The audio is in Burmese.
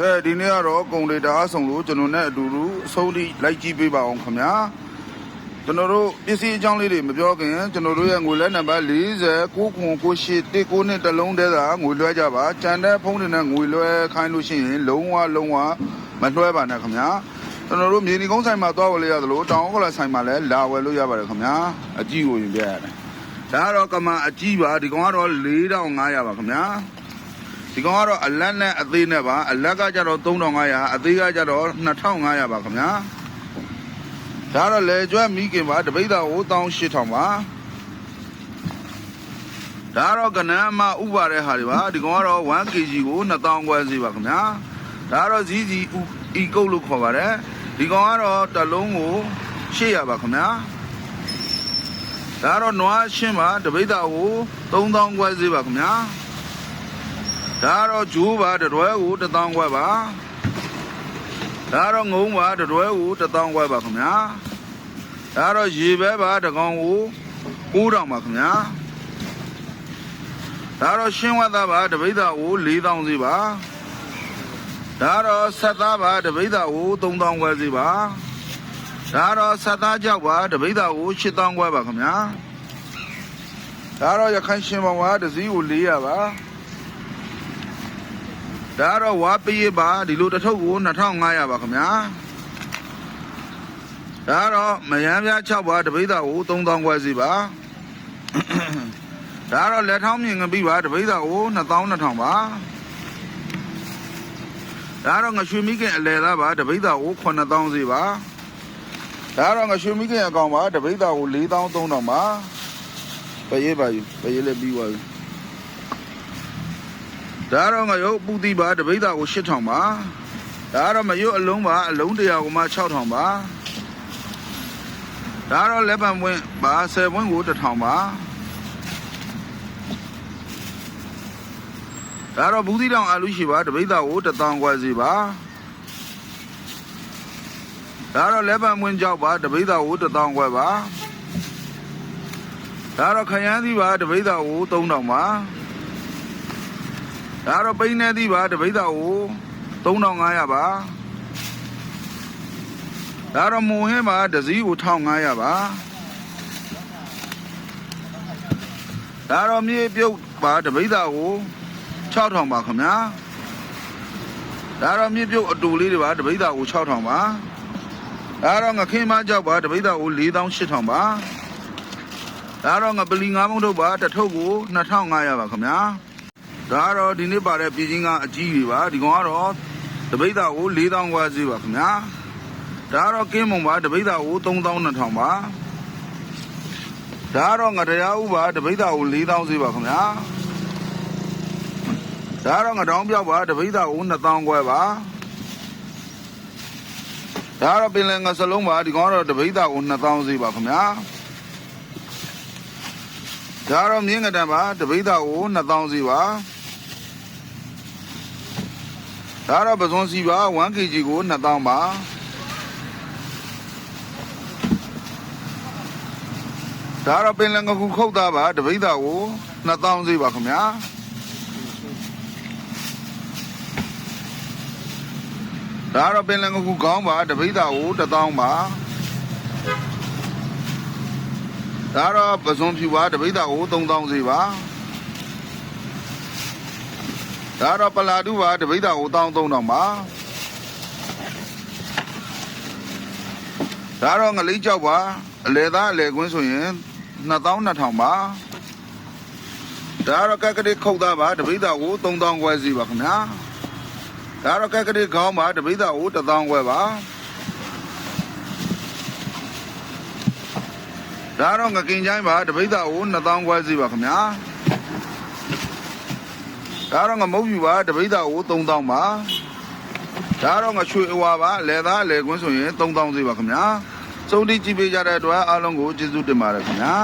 ကဲဒီနေ့ကတော့ကုံတွေတအားဆောင်လို့ကျွန်တော်နဲ့အတူတူအဆုံးထိလိုက်ကြည့်ပေးပါအောင်ခင်ဗျာကျွန်တော်တို့ပစ္စည်းအကြောင်းလေးတွေမပြောခင်ကျွန်တော်တို့ရဲ့ငွေလဲနံပါတ်40 9998 19နဲ့တစ်လုံးတည်းသာငွေလွှဲကြပါကြံတဲ့ဖုန်းတွေနဲ့ငွေလွှဲခိုင်းလို့ရှိရင်လုံးဝလုံးဝမလွှဲပါနဲ့ခင်ဗျာကျွန်တော်တို့မြေနီကုန်းဆိုင်မှာသွားဝယ်လို့ရသလိုတောင်ဥက္ကလာဆိုင်မှာလည်းလာဝယ်လို့ရပါတယ်ခင်ဗျာအကြည့်ကိုရင်ပြရတယ်ဒါကတော့ကမအကြည့်ပါဒီကောင်ကတော့4500ပါခင်ဗျာ ဒီကောင်ကတော့အလက်နဲ့အသေးနဲ့ပါအလက်ကကြတော့3500အသေးကကြတော့2500ပါခင်ဗျာဒါတော့လေကျွဲမိခင်ပါတပိတ်တာကို18000ပါဒါတော့ကနန်းအမဥပါတဲ့ဟာတွေပါဒီကောင်ကတော့ 1kg ကို2000ခွဲစီပါခင်ဗျာဒါတော့ဇီးဇီဤကုတ်လို့ခေါ်ပါတယ်ဒီကောင်ကတော့တစ်လုံးကို800ပါခင်ဗျာဒါတော့နွားရှင်းပါတပိတ်တာကို3000ခွဲစီပါခင်ဗျာ ဒါကတော့ဂျိုးပါတတွဲကို1000ခွဲပါဒါကတော့ငုံပါတတွဲကို1000ခွဲပါခင်ဗျာဒါကတော့ရေပဲပါတကောင်ကို9000ပါခင်ဗျာဒါကတော့ရှင်းဝတ်သားပါတပိတ်သားကို4000စီပါဒါကတော့ဆက်သားပါတပိတ်သားကို3000ခွဲစီပါဒါကတော့ဆက်သားကြောက်ပါတပိတ်သားကို8000ခွဲပါခင်ဗျာဒါကတော့ရခိုင်ရှင်ပေါ်ပါတစ်စီးကို400ပါ ဒါကတော့ဝါပရိပါဒီလိုတစ်ထုပ်ကို2500ပါခင်ဗျာဒါကတော့မယမ်းပြား6ပါတပိတ်တာကို3000ခွဲစီပါဒါကတော့လက်ထောင်းမြင်ငပိပါတပိတ်တာကို2200ပါဒါကတော့ငရွှေမိခင်အလဲသားပါတပိတ်တာကို9000စီပါဒါကတော့ငရွှေမိခင်အကောင်ပါတပိတ်တာကို4300ပါပရိပါယူပရိလည်းပြီးသွားပြီ ဒါတော့ငရုတ်ပူတိပါတပိတ်တာကို8000ပါဒါတော့မရုတ်အလုံးပါအလုံးတရာကိုမှ6000ပါဒါတော့လက်ပံပွင့်ပါ10ပွင့်ကို1000ပါဒါတော့ဘူးသီးတောင်အာလူရှိပါတပိတ်တာကို1000ခွဲစီပါဒါတော့လက်ပံပွင့်ကြောက်ပါတပိတ်တာကို1000ခွဲပါဒါတော့ခရမ်းသီးပါတပိတ်တာကို3000ပါ ဒါတော့ပိန်းနေသည်ပါတပိတ်တာကို3500ပါဒါတော့မုံဟင်းပါဒစည်းကို1500ပါဒါတော့မြေပြုတ်ပါတပိတ်တာကို6000ပါခင်ဗျာဒါတော့မြေပြုတ်အတူလေးတွေပါတပိတ်တာကို6000ပါဒါတော့ငခင်းမကြောက်ပါတပိတ်တာကို4800ပါဒါတော့ငပလီငါးမုံထုတ်ပါတစ်ထုပ်ကို2500ပါခင်ဗျာ ဒါကတော့ဒီနေ့ပါတဲ့ပြည်ချင်းကအကြီးတွေပါဒီကောင်ကတော့တပိတ်တာကို4000ခွဲစီပါခင်ဗျာဒါကတော့ကင်းမုံပါတပိတ်တာကို3200ပါဒါကတော့ငတရားဥပါတပိတ်တာကို4000စီပါခင်ဗျာဒါကတော့ငတောင်းပြောက်ပါတပိတ်တာကို2000ခွဲပါဒါကတော့ပင်လယ်ငစလုံးပါဒီကောင်ကတော့တပိတ်တာကို2000စီပါခင်ဗျာဒါတော့မြင်းငတန်ပါတပိတ်တာကို2000စီပါ ဒါတော့ပဇွန်စီပါ 1kg ကို2000ပါဒါတော့ပင်လယ်ငခုခုတ်သားပါတပိတ်တာကို2000စီပါခင်ဗျာဒါတော့ပင်လယ်ငခုခေါင်းပါတပိတ်တာကို1000ပါဒါတော့ပဇွန်ဖြူပါတပိတ်တာကို3000စီပါ ဒါတော့ပလာတူပါတပိတ်တာကို1300ပါဒါတော့ငလိကြောက်ပါအလဲသားအလဲကွင်းဆိုရင်2200ပါဒါတော့ကက်ကလေးခုတ်သားပါတပိတ်တာကို3000ခွဲစီပါခင်ဗျာဒါတော့ကက်ကလေးခေါင်းပါတပိတ်တာကို1000ခွဲပါဒါတော့ငကင်ချိုင်းပါတပိတ်တာကို2000ခွဲစီပါခင်ဗျာ ဒါတော့ငမုတ်ပြူပါတပိတ်တာကို3000ပါဒါတော့ငရွှေအဝါပါလဲသားလဲကွင်းဆိုရင်3000စီပါခင်ဗျာစုံတိကြည့်ပေးကြတဲ့အတွက်အားလုံးကိုကျေးဇူးတင်ပါတယ်ခင်ဗျာ